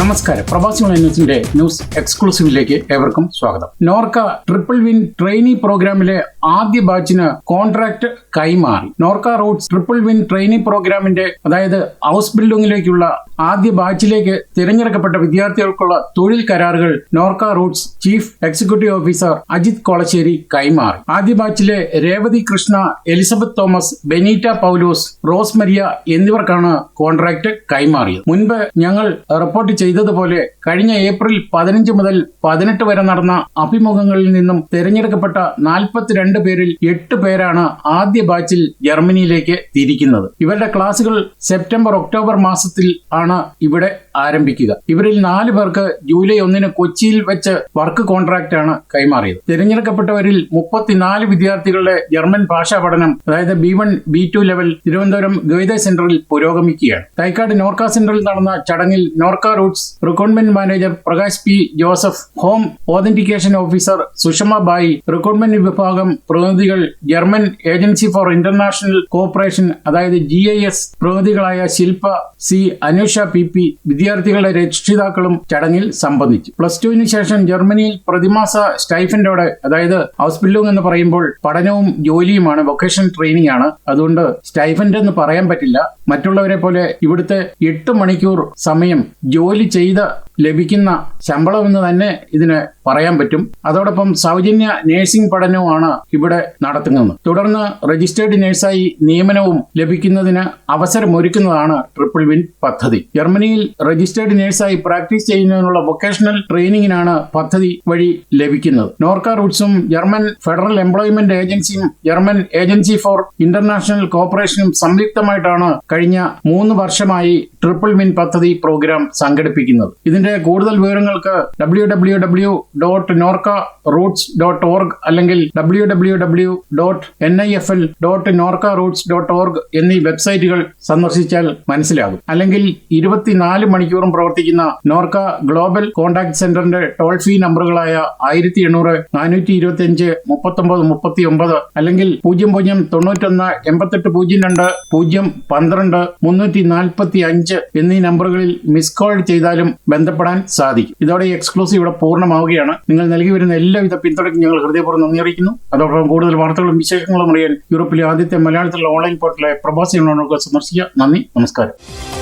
നമസ്കാരം. പ്രവാസി ഓൺലൈൻ ന്യൂസിന്റെ ന്യൂസ് എക്സ്ക്ലൂസീവിലേക്ക് ഏവർക്കും സ്വാഗതം. നോർക്ക ട്രിപ്പിൾ വിൻ ട്രെയിനി പ്രോഗ്രാമിലെ ആദ്യ ബാച്ചിന് കോൺട്രാക്ട് കൈമാറി. Norka Roots triple win trainee പ്രോഗ്രാമിന്റെ അതായത് ഹൗസ് ബിൽഡിംഗിലേക്കുള്ള ആദ്യ ബാച്ചിലേക്ക് തിരഞ്ഞെടുക്കപ്പെട്ട വിദ്യാർത്ഥികൾക്കുള്ള തൊഴിൽ കരാറുകൾ Norka Roots chief executive officer Ajith Kolassery കൈമാറി. ആദ്യ ബാച്ചിലെ Revathi Krishna Elizabeth Thomas Benita Paulose Rose Maria എന്നിവർക്കാണ് കോൺട്രാക്ട് കൈമാറിയത്. മുൻപ് ഞങ്ങൾ റിപ്പോർട്ട് ചെയ്തതുപോലെ കഴിഞ്ഞ ഏപ്രിൽ പതിനഞ്ച് മുതൽ പതിനെട്ട് വരെ നടന്ന അഭിമുഖങ്ങളിൽ നിന്നും തെരഞ്ഞെടുക്കപ്പെട്ട നാൽപ്പത്തിരണ്ട് പേരിൽ എട്ട് പേരാണ് ആദ്യ ബാച്ചിൽ ജർമ്മനിയിലേക്ക് തിരിക്കുന്നത്. ഇവരുടെ ക്ലാസുകൾ സെപ്റ്റംബർ ഒക്ടോബർ മാസത്തിൽ ആണ് ഇവിടെ ആരംഭിക്കുക. ഇവരിൽ നാല് പേർക്ക് ജൂലൈ ഒന്നിന് കൊച്ചിയിൽ വെച്ച് വർക്ക് കോൺട്രാക്ട് ആണ് കൈമാറിയത്. തിരഞ്ഞെടുക്കപ്പെട്ടവരിൽ മുപ്പത്തിനാല് വിദ്യാർത്ഥികളുടെ ജർമ്മൻ ഭാഷാ പഠനം അതായത് B one B two level Thiruvananthapuram ഗവിത സെന്ററിൽ പുരോഗമിക്കുകയാണ്. തൈക്കാട് നോർക്ക സെന്ററിൽ നടന്ന ചടങ്ങിൽ Norka Roots recruitment manager Prakash P. Joseph home authentication officer Sushama Bai recruitment വിഭാഗം പ്രതിനിധികൾ German agency for international cooperation അതായത് G I S പ്രതിനിധികളായ Shilpa C. Anusha P. P. വിദ്യാർത്ഥികളുടെ രക്ഷിതാക്കളും ചടങ്ങിൽ സംബന്ധിച്ചു. പ്ലസ് ടുവിന് ശേഷം ജർമ്മനിയിൽ പ്രതിമാസ സ്റ്റൈഫൻഡോടെ അതായത് ഹൗസ് ബിൽഡിംഗ് എന്ന് പറയുമ്പോൾ പഠനവും ജോലിയുമാണ് വൊക്കേഷണൽ ട്രെയിനിങ് ആണ്. അതുകൊണ്ട് സ്റ്റൈഫൻഡ് എന്ന് പറയാൻ പറ്റില്ല. മറ്റുള്ളവരെ പോലെ ഇവിടുത്തെ എട്ട് മണിക്കൂർ സമയം ജോലി ചെയ്ത് ലഭിക്കുന്ന ശമ്പളം എന്ന് തന്നെ ഇതിന് പറയാൻ പറ്റും. അതോടൊപ്പം സൗജന്യ നഴ്സിംഗ് പഠനവുമാണ് ഇവിടെ നടത്തുന്നത്. തുടർന്ന് രജിസ്റ്റേർഡ് നഴ്സായി നിയമനവും ലഭിക്കുന്നതിന് അവസരമൊരുക്കുന്നതാണ് ട്രിപ്പിൾ വിൻ പദ്ധതി. ജർമ്മനിയിൽ രജിസ്റ്റേർഡ് നഴ്സായി പ്രാക്ടീസ് ചെയ്യുന്നതിനുള്ള വൊക്കേഷണൽ ട്രെയിനിങ്ങിനാണ് പദ്ധതി വഴി ലഭിക്കുന്നത്. നോർക്ക റൂട്ട്സും ജർമ്മൻ ഫെഡറൽ എംപ്ലോയ്മെന്റ് ഏജൻസിയും ജർമ്മൻ ഏജൻസി ഫോർ ഇന്റർനാഷണൽ കോർപ്പറേഷനും സംയുക്തമായിട്ടാണ് കഴിഞ്ഞ മൂന്ന് വർഷമായി ട്രിപ്പിൾ വിൻ പദ്ധതി പ്രോഗ്രാം സംഘടിപ്പിക്കുന്നത്. ഇതിന്റെ കൂടുതൽ വിവരങ്ങൾക്ക് W W W dot Norka Roots dot org അല്ലെങ്കിൽ W W W dot N I F L dot Norka Roots dot org എന്നീ വെബ്സൈറ്റുകൾ സന്ദർശിച്ചാൽ മനസ്സിലാകും. അല്ലെങ്കിൽ ഇരുപത്തിനാല് മണിക്കൂറും പ്രവർത്തിക്കുന്ന നോർക്ക ഗ്ലോബൽ കോൺടാക്ട് സെന്ററിന്റെ ടോൾ ഫ്രീ നമ്പറുകളായ ആയിരത്തി എണ്ണൂറ് നാനൂറ്റി ഇരുപത്തി അഞ്ച് മുപ്പത്തൊമ്പത് മുപ്പത്തി ഒമ്പത് അല്ലെങ്കിൽ പൂജ്യം പൂജ്യം തൊണ്ണൂറ്റൊന്ന് എൺപത്തെട്ട് പൂജ്യം രണ്ട് പൂജ്യം പന്ത്രണ്ട് മുന്നൂറ്റി നാൽപ്പത്തി അഞ്ച് എന്നീ നമ്പറുകളിൽ മിസ് കോൾ ചെയ്താലും ബന്ധപ്പെടാൻ സാധിക്കും. ഇതോടെ ഈ എക്സ്ക്ലൂസീവ് ഇവിടെ പൂർണമാവുകയാണ്. നിങ്ങൾ നൽകി വരുന്ന എല്ലാവിധ പിന്തുണയ്ക്കും ഞങ്ങൾ ഹൃദയപൂർവം നന്ദി അറിയിക്കുന്നു. അതോടൊപ്പം കൂടുതൽ വാർത്തകളും വിശേഷങ്ങളും അറിയാൻ യൂറോപ്പിലെ ആദ്യത്തെ മലയാളത്തിലുള്ള ഓൺലൈൻ പോർട്ടലായ പ്രവാസി സന്ദർശിക്കുക. നന്ദി നമസ്കാരം.